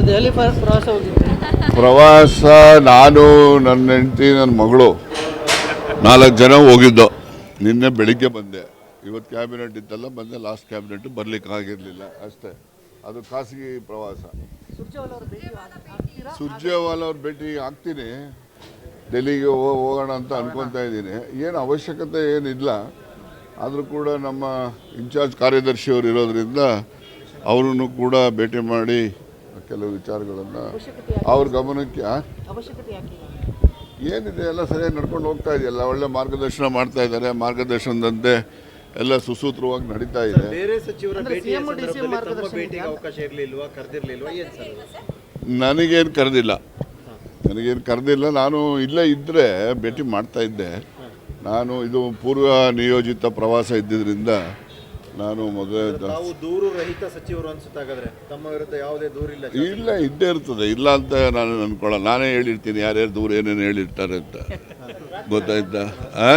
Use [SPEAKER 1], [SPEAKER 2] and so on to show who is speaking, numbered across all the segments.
[SPEAKER 1] ದೆಹಲಿ ಪ್ರ- ಪ್ರವಾಸ ಹೋಗಿದ್ದೆ.
[SPEAKER 2] ಪ್ರವಾಸ ನಾನು ನನ್ನ ಹೆಂಡತಿ ನನ್ನ ಮಗಳು ನಾಲ್ಕು ಜನ ಹೋಗಿದ್ದು. ನಿನ್ನೆ ಬೆಳಿಗ್ಗೆ ಬಂದೆ. ಇವತ್ತು ಕ್ಯಾಬಿನೆಟ್ ಇತ್ತಲ್ಲ ಬಂದೆ ಲಾಸ್ಟ್ ಕ್ಯಾಬಿನೆಟ್ ಬರ್ಲಿಕ್ಕೆ ಆಗಿರಲಿಲ್ಲ ಅಷ್ಟೇ. ಅದು ಖಾಸಗಿ ಪ್ರವಾಸ.
[SPEAKER 1] ಸುರ್ಜೇವಾಲ ಅವರು ಭೇಟಿ
[SPEAKER 2] ಆಗ್ತೀನಿ. ಡೆಲ್ಲಿಗೆ ಹೋಗೋಣ ಅಂತ ಅನ್ಕೊತಾ ಇದ್ದೀನಿ. ಏನು ಅವಶ್ಯಕತೆ ಏನಿಲ್ಲ. ಆದರೂ ಕೂಡ ನಮ್ಮ ಇನ್ಚಾರ್ಜ್ ಕಾರ್ಯದರ್ಶಿಯವರು ಇರೋದ್ರಿಂದ ಅವರನ್ನು ಕೂಡ ಭೇಟಿ ಮಾಡಿ ಕೆಲವು ವಿಚಾರಗಳನ್ನು ಅವ್ರ ಗಮನಕ್ಕೆ ಏನಿದೆ ಎಲ್ಲ ಸರಿಯಾಗಿ ನಡ್ಕೊಂಡು ಹೋಗ್ತಾ ಇದೆಯಲ್ಲ ಒಳ್ಳೆ ಮಾರ್ಗದರ್ಶನ ಮಾಡ್ತಾ ಇದ್ದಾರೆ ಮಾರ್ಗದರ್ಶನದಂತೆ ಎಲ್ಲ ಸುಸೂತ್ರವಾಗಿ ನಡೀತಾ ಇದೆ.
[SPEAKER 3] ಬೇರೆ ಸಚಿವರ? ಅವಕಾಶ ಇರಲಿಲ್ವಾ ಕರೆದಿರ್ಲಿಲ್ವಾ? ಏನ್ ಸರ್
[SPEAKER 2] ನನಗೇನು ಕರೆದಿಲ್ಲ. ನನಗೇನು ಕರೆದಿಲ್ಲ ನಾನು ಇಲ್ಲೇ ಇದ್ದರೆ ಭೇಟಿ ಮಾಡ್ತಾ ಇದ್ದೆ. ನಾನು ಇದು ಪೂರ್ವ ನಿಯೋಜಿತ ಪ್ರವಾಸ ಇದ್ದಿದ್ದರಿಂದ ನಾನು ಮದುವೆ
[SPEAKER 3] ತಾವು ದೂರು ರಹಿತ ಸಚಿವರು ಅನ್ಸುತ್ತಾಗಾದ್ರೆ ತಮ್ಮ ವಿರುದ್ಧ ಯಾವುದೇ ದೂರಿಲ್ಲ
[SPEAKER 2] ಇಲ್ಲ ಇದ್ದೇ ಇರ್ತದೆ. ಇಲ್ಲ ಅಂತ ನಾನು ಅನ್ಕೊಳ್ಳ ನಾನೇ ಹೇಳಿರ್ತೀನಿ ಯಾರ್ಯಾರು ದೂರ ಏನೇನು ಹೇಳಿರ್ತಾರೆ ಅಂತ. ಗೊತ್ತಾಯ್ತಾ? ಆ?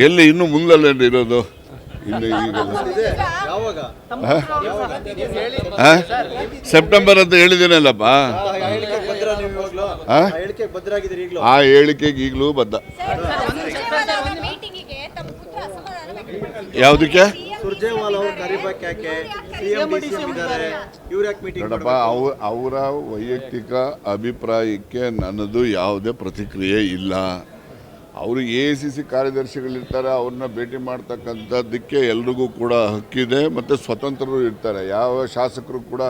[SPEAKER 2] ಎಲ್ಲಿ ಇನ್ನು ಮುಂದಲ್ಲೇ ಇರೋದು? ಇನ್ನು ಈಗ? ಸೆಪ್ಟೆಂಬರ್ ಅಂತ ಹೇಳಿದ್ದೀನಲ್ಲಪ್ಪ.
[SPEAKER 3] ಆ
[SPEAKER 2] ಹೇಳಿಕೆಗೆ ಈಗಲೂ. ಬದ್ಧ. ಯಾವುದಕ್ಕೆ?
[SPEAKER 3] ಸುರ್ಜೇವಾಲ ಅವರು ಕರಿಬೇಕು ಯಾಕೆ ಸಿಎಂ ಡಿಸಿಎಂ ಇದ್ದಾರೆ ಇವ್ರು ಯಾಕೆ ಮೀಟಿಂಗ್
[SPEAKER 2] ನೋಡಪ್ಪ ಅವ ಅವರ ವೈಯಕ್ತಿಕ ಅಭಿಪ್ರಾಯಕ್ಕೆ ನನ್ನದು ಯಾವುದೇ ಪ್ರತಿಕ್ರಿಯೆ ಇಲ್ಲ. ಅವರು ಎ ಸಿ ಸಿ ಕಾರ್ಯದರ್ಶಿಗಳಿರ್ತಾರೆ ಅವ್ರನ್ನ ಭೇಟಿ ಮಾಡ್ತಕ್ಕಂಥದ್ದಕ್ಕೆ ಎಲ್ರಿಗೂ ಕೂಡ ಹಕ್ಕಿದೆ ಮತ್ತು ಸ್ವತಂತ್ರರು ಇರ್ತಾರೆ. ಯಾವ ಶಾಸಕರು ಕೂಡ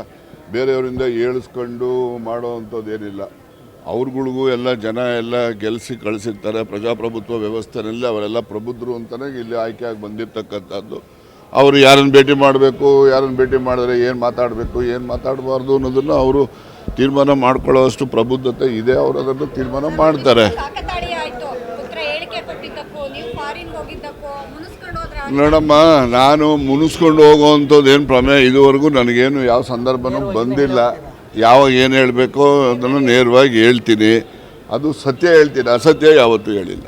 [SPEAKER 2] ಬೇರೆಯವರಿಂದ ಏಳಿಸ್ಕೊಂಡು ಮಾಡೋ ಅಂಥದ್ದು ಏನಿಲ್ಲ. ಅವ್ರುಗಳಿಗೂ ಎಲ್ಲ ಜನ ಎಲ್ಲ ಗೆಲ್ಲಿಸಿ ಕಳಿಸಿರ್ತಾರೆ ಪ್ರಜಾಪ್ರಭುತ್ವ ವ್ಯವಸ್ಥೆನಲ್ಲಿ ಅವರೆಲ್ಲ ಪ್ರಬುದ್ಧರು ಅಂತಲೇ ಇಲ್ಲಿ ಆಯ್ಕೆಯಾಗಿ ಬಂದಿರತಕ್ಕಂಥದ್ದು. ಅವರು ಯಾರನ್ನು ಭೇಟಿ ಮಾಡಬೇಕು ಯಾರನ್ನು ಭೇಟಿ ಮಾಡಿದ್ರೆ ಏನು ಮಾತಾಡಬೇಕು ಏನು ಮಾತಾಡಬಾರ್ದು ಅನ್ನೋದನ್ನು ಅವರು ತೀರ್ಮಾನ ಮಾಡ್ಕೊಳ್ಳೋಷ್ಟು ಪ್ರಬುದ್ಧತೆ ಇದೆ. ಅವರು ಅದನ್ನು ತೀರ್ಮಾನ ಮಾಡ್ತಾರೆ. ನೋಡಮ್ಮ ನಾನು ಮುನಿಸ್ಕೊಂಡು ಹೋಗುವಂಥದ್ದು ಏನು ಪ್ರಮೇಯ? ಇದುವರೆಗೂ ನನಗೇನು ಯಾವ ಸಂದರ್ಭನೂ ಬಂದಿಲ್ಲ. ಯಾವಾಗ ಏನು ಹೇಳಬೇಕೋ ಅದನ್ನು ನೇರವಾಗಿ ಹೇಳ್ತೀನಿ. ಅದು ಸತ್ಯ ಹೇಳ್ತೀನಿ ಅಸತ್ಯ ಯಾವತ್ತೂ ಹೇಳಿಲ್ಲ.